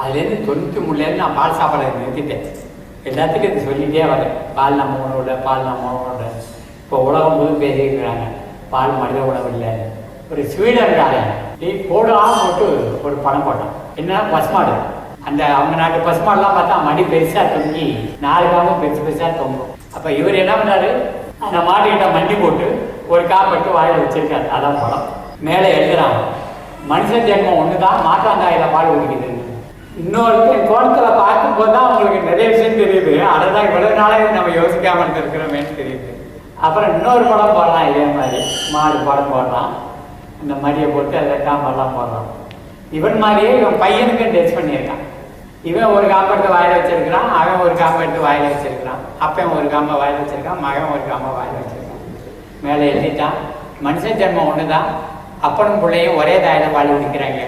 அதுலேருந்து தொண்ணூற்றி மூணுலேருந்து நான் பால் சாப்பாடு நிறுத்திட்டேன். எல்லாத்துக்கும் இது சொல்லிகிட்டே வரேன். பால் நம்ம உணவு இல்லை பால் நம்ம உணவு இல்லை. இப்போ உலகம் முழு பேசிக்கிறாங்க. பால் மனித உணவு இல்லை. ஒரு ஸ்வீடன்காரன் நீ போடலாம் போட்டு ஒரு படம் போட்டான். என்ன? பசுமாடு. அந்த அவங்க நாட்டு பசுமாடுலாம் பார்த்தா மடி பெருசாக தொங்கி நாலு காமும் பெருசு பெருசாக தொங்கும். அப்போ இவர் என்ன பண்ணாரு? அந்த மாட்டுக்கிட்ட மண்டி போட்டு ஒரு காப்பட்டு வாயில் வச்சிருக்காரு. அதான் படம் மேலே எழுதுறாங்க மனுஷன் ஜென்மம் ஒன்று தான் மாட்டாங்காயில பால் குடிக்குதுன்னு இன்னொருத்தர் கோணத்தில் பார்க்கும்போது தான் அவங்களுக்கு நிறைய விஷயம் தெரியுது. அதை இவ்வளவு நாளே நம்ம யோசிக்காம இருந்திருக்கிறோமேன்னு தெரியுது. அப்புறம் இன்னொரு படம் போடலாம் இதே மாதிரி. மாடு படம் போடுறான் இந்த மாதிரியை போட்டு அதை காம்பெல்லாம் போடுறான் இவன் மாதிரியே இவன் பையனுக்கு டெஸ்ட் பண்ணியிருக்கான். இவன் ஒரு காம்பை எடுத்து வாயில வச்சிருக்கிறான் அவன் ஒரு காம்பை எடுத்து வாயில வச்சிருக்கிறான். அப்பன் ஒரு காம்பை வாயில வச்சிருக்கான் மகன் ஒரு காம்பை வாயில வச்சிருக்கான். மேலே எழுதிட்டான் மனுஷன் ஜென்மம் ஒன்று தான் அப்பனும் பிள்ளையும் ஒரே தாயில பால் முடிக்கிறாங்க